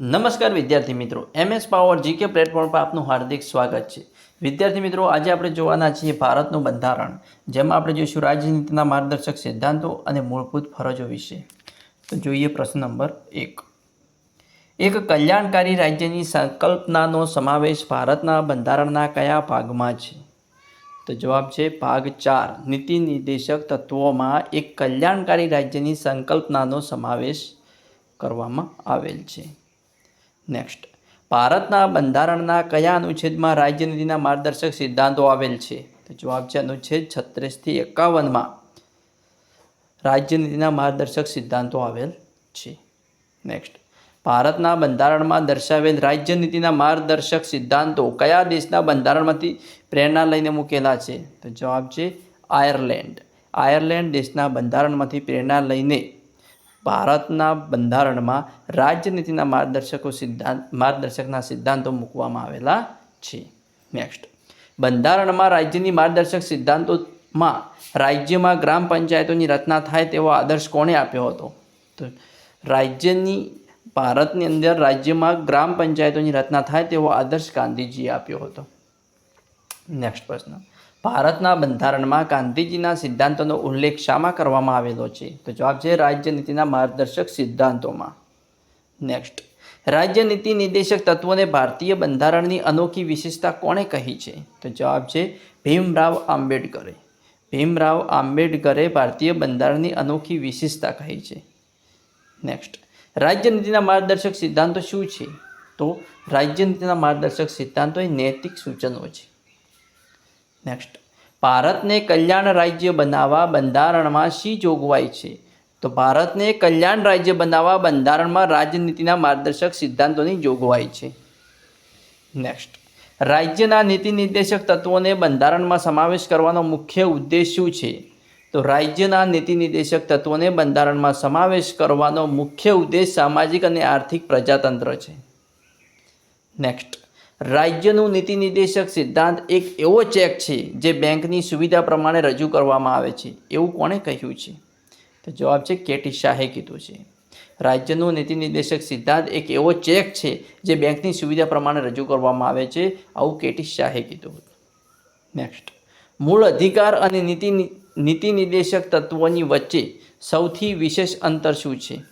નમસ્કાર વિદ્યાર્થી મિત્રો એમએસ પાવર જીકે પ્લેટફોર્મ પર આપનું હાર્દિક સ્વાગત છે. વિદ્યાર્થી મિત્રો, આજે આપણે જોવાના છીએ ભારતનું બંધારણ, જેમાં આપણે જોઈશું રાજનીતિના માર્ગદર્શક સિદ્ધાંતો અને મૂળભૂત ફરજો વિશે. તો જોઈએ પ્રશ્ન નંબર એક. એક કલ્યાણકારી રાજ્યની સંકલ્પનાનો સમાવેશ ભારતના બંધારણના કયા ભાગમાં છે? તો જવાબ છે ભાગ ચાર, નીતિ નિર્દેશક તત્વોમાં એક કલ્યાણકારી રાજ્યની સંકલ્પનાનો સમાવેશ કરવામાં આવેલ છે. નેક્સ્ટ ભારતના બંધારણના કયા અનુચ્છેદમાં રાજ્યનીતિના માર્ગદર્શક સિદ્ધાંતો આવેલ છે? તો જવાબ છે અનુચ્છેદ છત્રીસથી એકાવનમાં. રાજ્યનીતિના માર્ગદર્શક સિદ્ધાંતો આવેલ છે. નેક્સ્ટ ભારતના બંધારણમાં દર્શાવેલ રાજ્યનીતિના માર્ગદર્શક સિદ્ધાંતો કયા દેશના બંધારણમાંથી પ્રેરણા લઈને મૂકેલા છે? તો જવાબ છે આયર્લેન્ડ. આયર્લેન્ડ દેશના બંધારણમાંથી પ્રેરણા લઈને ભારતના બંધારણમાં રાજનીતિના માર્ગદર્શકો સિદ્ધાંત, માર્ગદર્શકના સિદ્ધાંતો મૂકવામાં આવેલા છે. નેક્સ્ટ બંધારણમાં રાજ્યની માર્ગદર્શક સિદ્ધાંતોમાં રાજ્યમાં ગ્રામ પંચાયતોની રચના થાય તેવો આદર્શ કોણે આપ્યો હતો? તો રાજ્યની, ભારતની અંદર રાજ્યમાં ગ્રામ પંચાયતોની રચના થાય તેવો આદર્શ ગાંધીજીએ આપ્યો હતો. નેક્સ્ટ પ્રશ્ન. ભારતના બંધારણમાં ગાંધીજીના સિદ્ધાંતોનો ઉલ્લેખ શામાં કરવામાં આવેલો છે? તો જવાબ છે રાજ્યનીતિના માર્ગદર્શક સિદ્ધાંતોમાં. નેક્સ્ટ રાજ્યનીતિ નિર્દેશક તત્વોને ભારતીય બંધારણની અનોખી વિશેષતા કોણે કહી છે? તો જવાબ છે ભીમરાવ આંબેડકરે. ભીમરાવ આંબેડકરે ભારતીય બંધારણની અનોખી વિશેષતા કહી છે. નેક્સ્ટ રાજ્યનીતિના માર્ગદર્શક સિદ્ધાંતો શું છે? તો રાજ્યનીતિના માર્ગદર્શક સિદ્ધાંતો એ નૈતિક સૂચનો છે. નેક્સ્ટ ભારતને કલ્યાણ રાજ્ય બનાવવા બંધારણમાં શી જોગવાઈ છે? તો ભારતને કલ્યાણ રાજ્ય બનાવવા બંધારણમાં રાજનીતિના માર્ગદર્શક સિદ્ધાંતોની જોગવાઈ છે. નેક્સ્ટ રાજ્યના નીતિ નિર્દેશક તત્વોને બંધારણમાં સમાવેશ કરવાનો મુખ્ય ઉદ્દેશ શું છે? તો રાજ્યના નીતિ નિર્દેશક તત્વોને બંધારણમાં સમાવેશ કરવાનો મુખ્ય ઉદ્દેશ સામાજિક અને આર્થિક પ્રજાતંત્ર છે. નેક્સ્ટ રાજ્યનું નીતિ નિર્દેશક સિદ્ધાંત એક એવો ચેક છે જે બેંકની સુવિધા પ્રમાણે રજૂ કરવામાં આવે છે. એવું કોણે કહ્યું છે? તો જવાબ છે, કેટી શાહે કીધું છે. રાજ્યનું નીતિ નિર્દેશક સિદ્ધાંત એક એવો ચેક છે જે બેંકની સુવિધા પ્રમાણે રજૂ કરવામાં આવે છે. આવું કેટી શાહે કીધું નેક્સ્ટ મૂળ અધિકાર અને નીતિ નીતિ નિર્દેશક તત્વોની વચ્ચે સૌથી વિશેષ અંતર શું છે?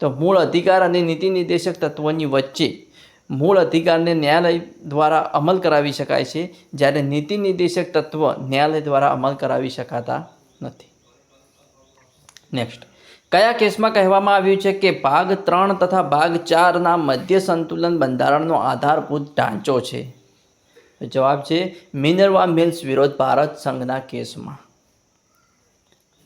તો મૂળ અધિકાર અને નીતિ નિર્દેશક તત્વોની વચ્ચે મૂળ અધિકારને ન્યાયાલય દ્વારા અમલ કરાવી શકાય છે, જ્યારે નીતિ નિર્દેશક તત્વ ન્યાયાલય દ્વારા અમલ કરાવી શકાતા નથી. નેક્સ્ટ કયા કેસમાં કહેવામાં આવ્યું છે કે ભાગ ત્રણ તથા ભાગ ચારના મધ્ય સંતુલન બંધારણનો આધારભૂત ઢાંચો છે? જવાબ છે, મિનરવા મિલ્સ વિરોધ ભારત સંઘના કેસમાં.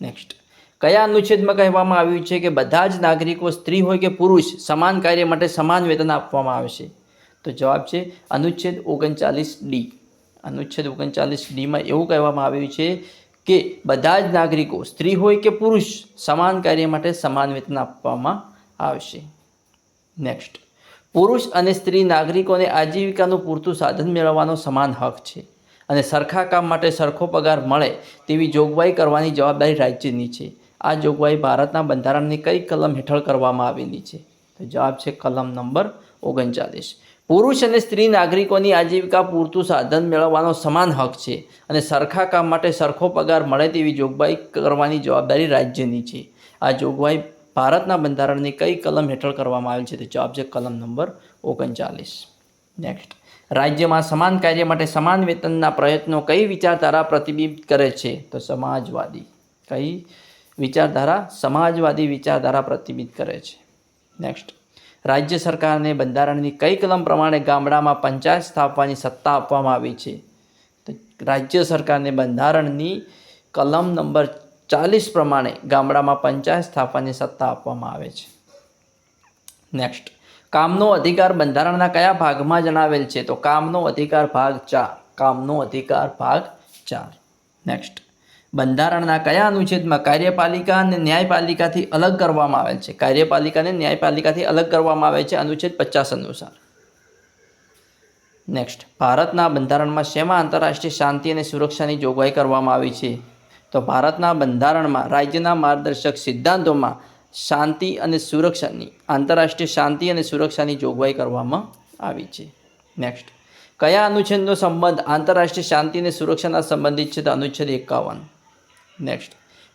નેક્સ્ટ કયા અનુચ્છેદમાં કહેવામાં આવ્યું છે કે બધા જ નાગરિકો સ્ત્રી હોય કે પુરુષ સમાન કાર્ય માટે સમાન વેતન આપવામાં આવશે તો જવાબ છે અનુચ્છેદ ઓગણચાલીસ ડી. અનુચ્છેદ ઓગણચાલીસ ડીમાં એવું કહેવામાં આવ્યું છે કે બધા જ નાગરિકો સ્ત્રી હોય કે પુરુષ સમાન કાર્ય માટે સમાન વેતન આપવામાં આવશે. નેક્સ્ટ પુરુષ અને સ્ત્રી નાગરિકોને આજીવિકાનું પૂરતું સાધન મેળવવાનો સમાન હક છે અને સરખા કામ માટે સરખો પગાર મળે તેવી જોગવાઈ કરવાની જવાબદારી રાજ્યની છે. આ જોગવાઈ ભારતના બંધારણની કઈ કલમ હેઠળ કરવામાં આવેલી છે? તો જવાબ છે કલમ નંબર ઓગણચાલીસ. પુરુષ અને સ્ત્રી નાગરિકોની આજીવિકા પૂરતું સાધન મેળવવાનો સમાન હક છે અને સરખા કામ માટે સરખો પગાર મળે તેવી જોગવાઈ કરવાની જવાબદારી રાજ્યની છે. આ જોગવાઈ ભારતના બંધારણની કઈ કલમ હેઠળ કરવામાં આવેલ છે? તો જવાબ છે કલમ નંબર ઓગણચાલીસ. નેક્સ્ટ રાજ્યમાં સમાન કાર્ય માટે સમાન વેતનના પ્રયત્નો કઈ વિચારધારા પ્રતિબિંબિત કરે છે? તો સમાજવાદી. કઈ? વિચારધારા સમાજવાદી વિચારધારા પ્રતિબિંબિત કરે છે. નેક્સ્ટ રાજ્ય સરકારને બંધારણની કઈ કલમ પ્રમાણે ગામડામાં પંચાયત સ્થાપવાની સત્તા આપવામાં આવી છે? તો રાજ્ય સરકારને બંધારણની કલમ નંબર ચાલીસ પ્રમાણે ગામડામાં પંચાયત સ્થાપવાની સત્તા આપવામાં આવે છે. નેક્સ્ટ કામનો અધિકાર બંધારણના કયા ભાગમાં જણાવેલ છે? તો કામનો અધિકાર ભાગ ચાર. કામનો અધિકાર ભાગ ચાર. નેક્સ્ટ બંધારણના કયા અનુચ્છેદમાં કાર્યપાલિકા અને ન્યાયપાલિકાથી અલગ કરવામાં આવેલ છે? કાર્યપાલિકાને ન્યાયપાલિકાથી અલગ કરવામાં આવે છે અનુચ્છેદ પચાસ અનુસાર. નેક્સ્ટ ભારતના બંધારણમાં શેમાં આંતરરાષ્ટ્રીય શાંતિ અને સુરક્ષાની જોગવાઈ કરવામાં આવી છે? તો ભારતના બંધારણમાં રાજ્યના માર્ગદર્શક સિદ્ધાંતોમાં શાંતિ અને સુરક્ષાની, આંતરરાષ્ટ્રીય શાંતિ અને સુરક્ષાની જોગવાઈ કરવામાં આવી છે. નેક્સ્ટ કયા અનુચ્છેદનો સંબંધ આંતરરાષ્ટ્રીય શાંતિ અને સુરક્ષાના સંબંધિત છે? તો અનુચ્છેદ એકાવન. નેક્સ્ટ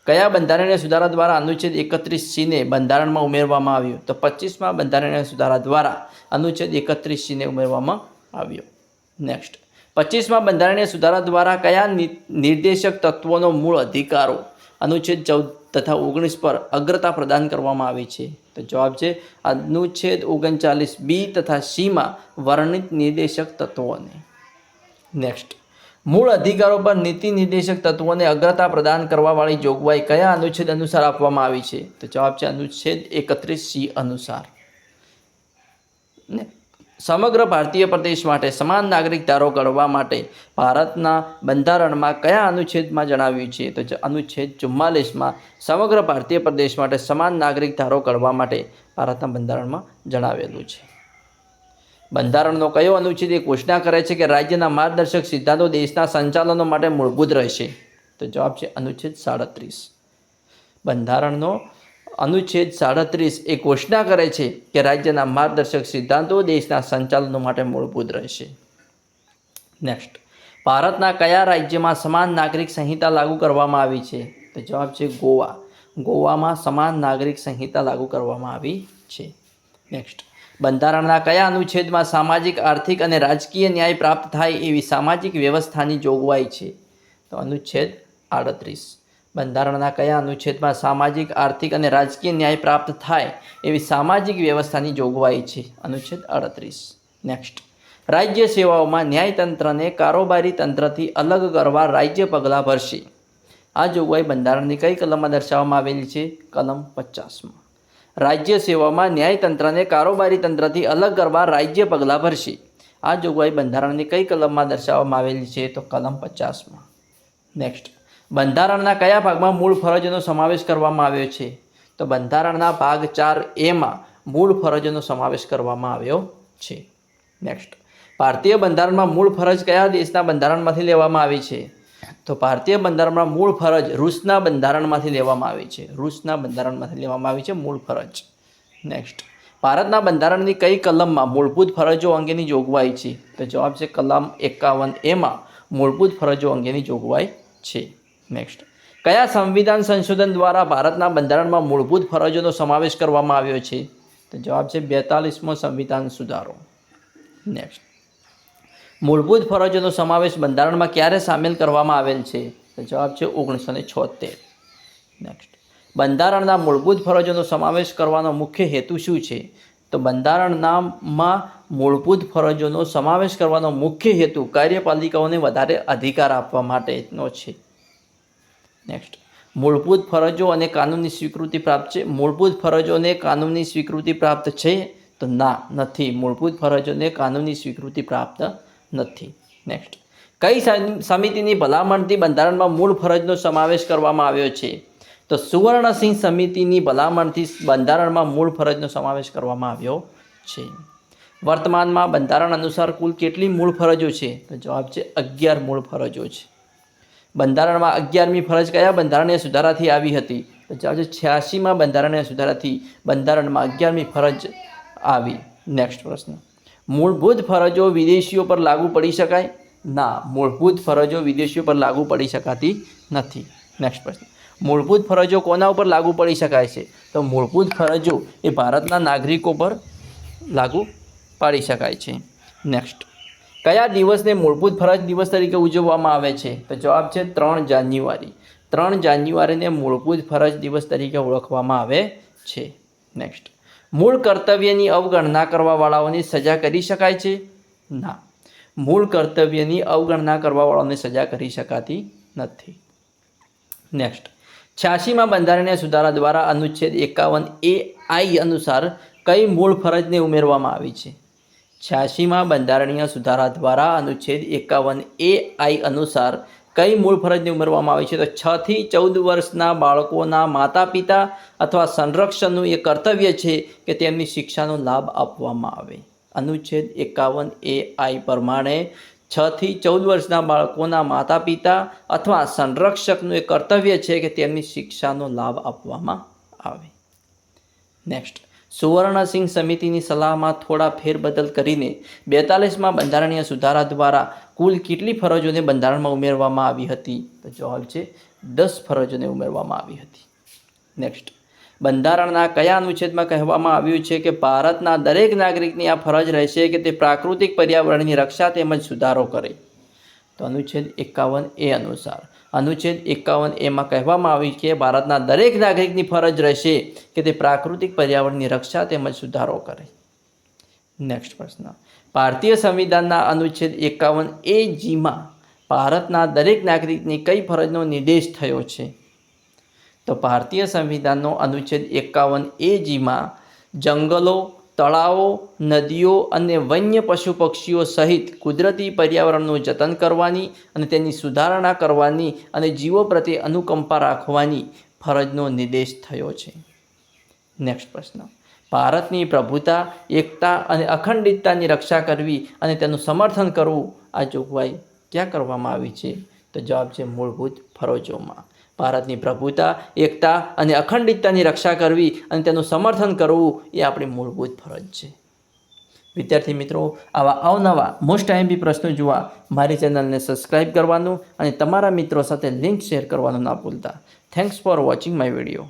કયા બંધારણીય સુધારા દ્વારા અનુચ્છેદ એકત્રીસ સીને બંધારણમાં ઉમેરવામાં આવ્યું? તો પચીસમાં બંધારણીય સુધારા દ્વારા અનુચ્છેદ એકત્રીસ સીને ઉમેરવામાં આવ્યો. નેક્સ્ટ પચીસમાં બંધારણીય સુધારા દ્વારા કયા નિર્દેશક તત્વોનો મૂળ અધિકારો અનુચ્છેદ ચૌદ તથા ઓગણીસ પર અગ્રતા પ્રદાન કરવામાં આવી છે? તો જવાબ છે અનુચ્છેદ ઓગણચાલીસ બી તથા સીમાં વર્ણિત નિર્દેશક તત્વોને. નેક્સ્ટ મૂળ અધિકારો પર નીતિ નિર્દેશક તત્વોને અગ્રતા પ્રદાન કરવાવાળી જોગવાઈ કયા અનુચ્છેદ અનુસાર આપવામાં આવી છે? તો જવાબ છે અનુચ્છેદ એકત્રીસ સી અનુસાર. ને સમગ્ર ભારતીય પ્રદેશ માટે સમાન નાગરિક ધારો ઘડવા માટે ભારતના બંધારણમાં કયા અનુચ્છેદમાં જણાવ્યું છે? તો અનુચ્છેદ ચુમ્માલીસમાં સમગ્ર ભારતીય પ્રદેશ માટે સમાન નાગરિક ધારો ઘડવા માટે ભારતના બંધારણમાં જણાવેલું છે. બંધારણનો કયો અનુચ્છેદ એ ઘોષણા કરે છે કે રાજ્યના માર્ગદર્શક સિદ્ધાંતો દેશના સંચાલનો માટે મૂળભૂત રહેશે? તો જવાબ છે અનુચ્છેદ સાડત્રીસ. બંધારણનો અનુચ્છેદ સાડત્રીસ એ ઘોષણા કરે છે કે રાજ્યના માર્ગદર્શક સિદ્ધાંતો દેશના સંચાલનો માટે મૂળભૂત રહેશે. નેક્સ્ટ. ભારતના કયા રાજ્યમાં સમાન નાગરિક સંહિતા લાગુ કરવામાં આવી છે? તો જવાબ છે ગોવા. ગોવામાં સમાન નાગરિક સંહિતા લાગુ કરવામાં આવી છે. નેક્સ્ટ. બંધારણના કયા અનુચ્છેદમાં સામાજિક, આર્થિક અને રાજકીય ન્યાય પ્રાપ્ત થાય એવી સામાજિક વ્યવસ્થાની જોગવાઈ છે? તો અનુચ્છેદ આડત્રીસ. બંધારણના કયા અનુચ્છેદમાં સામાજિક, આર્થિક અને રાજકીય ન્યાય પ્રાપ્ત થાય એવી સામાજિક વ્યવસ્થાની જોગવાઈ છે? અનુચ્છેદ અડત્રીસ નેક્સ્ટ. રાજ્ય સેવાઓમાં ન્યાયતંત્રને કારોબારી તંત્રથી અલગ કરવા રાજ્ય પગલાં ભરશે. આ જોગવાઈ બંધારણની કઈ કલમમાં દર્શાવવામાં આવેલી છે? કલમ પચાસમાં. રાજ્ય સેવામાં ન્યાયતંત્રને કારોબારી તંત્રથી અલગ કરવા રાજ્ય પગલાં ભરશે. આ જોગવાઈ બંધારણની કઈ કલમમાં દર્શાવવામાં આવેલી છે તો કલમ પચાસમાં. નેક્સ્ટ બંધારણના કયા ભાગમાં મૂળ ફરજોનો સમાવેશ કરવામાં આવ્યો છે? તો બંધારણના ભાગ ચાર એમાં મૂળ ફરજોનો સમાવેશ કરવામાં આવ્યો છે. નેક્સ્ટ ભારતીય બંધારણમાં મૂળ ફરજ કયા દેશના બંધારણમાંથી લેવામાં આવી છે? તો ભારતીય બંધારણમાં મૂળ ફરજ રૂસના બંધારણમાંથી લેવામાં આવી છે. રૂસના બંધારણમાંથી લેવામાં આવી છે મૂળ ફરજ. નેક્સ્ટ ભારતના બંધારણની કઈ કલમમાં મૂળભૂત ફરજો અંગેની જોગવાઈ છે? તો જવાબ છે કલમ એકાવન એમાં મૂળભૂત ફરજો અંગેની જોગવાઈ છે. નેક્સ્ટ કયા સંવિધાન સંશોધન દ્વારા ભારતના બંધારણમાં મૂળભૂત ફરજોનો સમાવેશ કરવામાં આવ્યો છે? તો જવાબ છે બેતાલીસમો સંવિધાન સુધારો. નેક્સ્ટ મૂળભૂત ફરજોનો સમાવેશ બંધારણમાં ક્યારે સામેલ કરવામાં આવેલ છે? તો જવાબ છે ઓગણીસો ને છોતેર. નેક્સ્ટ બંધારણના મૂળભૂત ફરજોનો સમાવેશ કરવાનો મુખ્ય હેતુ શું છે? તો બંધારણનામાં મૂળભૂત ફરજોનો સમાવેશ કરવાનો મુખ્ય હેતુ કાર્યપાલિકાઓને વધારે અધિકાર આપવા માટેનો છે. નેક્સ્ટ મૂળભૂત ફરજો અને કાનૂની સ્વીકૃતિ પ્રાપ્ત છે. મૂળભૂત ફરજોને કાનૂની સ્વીકૃતિ પ્રાપ્ત છે? તો ના, નથી. મૂળભૂત ફરજોને કાનૂની સ્વીકૃતિ પ્રાપ્ત નથી. નેક્સ્ટ કઈ સમિતિની ભલામણથી બંધારણમાં મૂળ ફરજનો સમાવેશ કરવામાં આવ્યો છે? તો સુવર્ણસિંહ સમિતિની ભલામણથી બંધારણમાં મૂળ ફરજનો સમાવેશ કરવામાં આવ્યો છે. વર્તમાનમાં બંધારણ અનુસાર કુલ કેટલી મૂળ ફરજો છે? તો જવાબ છે અગિયાર મૂળ ફરજો છે. બંધારણમાં અગિયારમી ફરજ કયા બંધારણીય સુધારાથી આવી હતી? તો જવાબ છે છ્યાસીમાં બંધારણીય સુધારાથી બંધારણમાં અગિયારમી ફરજ આવી. નેક્સ્ટ પ્રશ્ન. મૂળભૂત ફરજો વિદેશીઓ પર લાગુ પડી શકાય? ના, મૂળભૂત ફરજો વિદેશીઓ પર લાગુ પડી શકાતી નથી. નેક્સ્ટ પ્રશ્ન. મૂળભૂત ફરજો કોના ઉપર લાગુ પડી શકાય છે? તો મૂળભૂત ફરજો એ ભારતના નાગરિકો પર લાગુ પાડી શકાય છે. નેક્સ્ટ કયા દિવસને મૂળભૂત ફરજ દિવસ તરીકે ઉજવવામાં આવે છે? તો જવાબ છે ત્રણ જાન્યુઆરી. ત્રણ જાન્યુઆરીને મૂળભૂત ફરજ દિવસ તરીકે ઓળખવામાં આવે છે. નેક્સ્ટ મૂળ કર્તવ્યની અવગણના કરવાવાળાઓની સજા કરી શકાય છે? ના. મૂળ કર્તવ્યની અવગણના કરવાવાળાઓને સજા કરી શકાતી નથી. નેક્સ્ટ છ્યાસીમાં બંધારણીય સુધારા દ્વારા અનુચ્છેદ એકાવન એ આઈ અનુસાર કઈ મૂળ ફરજને ઉમેરવામાં આવી છે? છ્યાસીમાં બંધારણીય સુધારા દ્વારા અનુચ્છેદ એકાવન એ આઈ અનુસાર કઈ મૂળ ફરજને ઉમેરવામાં આવી છે? તો છ થી ચૌદ વર્ષના બાળકોના માતા પિતા અથવા સંરક્ષણનું એ કર્તવ્ય છે કે તેમની શિક્ષાનો લાભ આપવામાં આવે. અનુચ્છેદ એકાવન એ આઈ પ્રમાણે છ થી ચૌદ વર્ષના બાળકોના માતા પિતા અથવા સંરક્ષકનું એ કર્તવ્ય છે કે તેમની શિક્ષાનો લાભ આપવામાં આવે. નેક્સ્ટ સુવર્ણસિંહ સમિતિની સલાહમાં થોડા ફેરબદલ કરીને બેતાલીસમાં બંધારણીય સુધારા દ્વારા કુલ કેટલી ફરજોને બંધારણમાં ઉમેરવામાં આવી હતી? તો જવાબ છે, દસ ફરજોને ઉમેરવામાં આવી હતી. નેક્સ્ટ બંધારણના કયા અનુચ્છેદમાં કહેવામાં આવ્યું છે કે ભારતના દરેક નાગરિકની આ ફરજ રહેશે કે તે પ્રાકૃતિક પર્યાવરણની રક્ષા તેમજ સુધારો કરે? તો અનુચ્છેદ એકાવન એ અનુસાર અનુચ્છેદ એકાવન એમાં કહેવામાં આવ્યું કે ભારતના દરેક નાગરિકની ફરજ રહેશે કે તે પ્રાકૃતિક પર્યાવરણની રક્ષા તેમજ સુધારો કરે. નેક્સ્ટ પ્રશ્ન. ભારતીય સંવિધાનના અનુચ્છેદ એકાવન એ જીમાં ભારતના દરેક નાગરિકની કઈ ફરજનો નિર્દેશ થયો છે? તો ભારતીય સંવિધાનનો અનુચ્છેદ એકાવન એ જીમાં જંગલો તળાવો, નદીઓ અને વન્ય પશુ પક્ષીઓ સહિત કુદરતી પર્યાવરણનું જતન કરવાની અને તેની સુધારણા કરવાની અને જીવો પ્રત્યે અનુકંપા રાખવાની ફરજનો નિર્દેશ થયો છે. નેક્સ્ટ પ્રશ્ન. ભારતની પ્રભુતા, એકતા અને અખંડિતતાની રક્ષા કરવી અને તેનું સમર્થન કરવું આ જોગવાઈ ક્યાં કરવામાં આવી છે? તો જવાબ છે મૂળભૂત ફરજોમાં. ભારતની પ્રભુતા, એકતા અને અખંડિતતાની રક્ષા કરવી અને તેનું સમર્થન કરવું એ આપણી મૂળભૂત ફરજ છે. વિદ્યાર્થી મિત્રો, આવા અવનવા મોસ્ટ આઈએમપી પ્રશ્નો જોવા મારી ચેનલને સબસ્ક્રાઇબ કરવાનું અને તમારા મિત્રો સાથે લિંક શેર કરવાનું ના ભૂલતા. Thanks for watching my video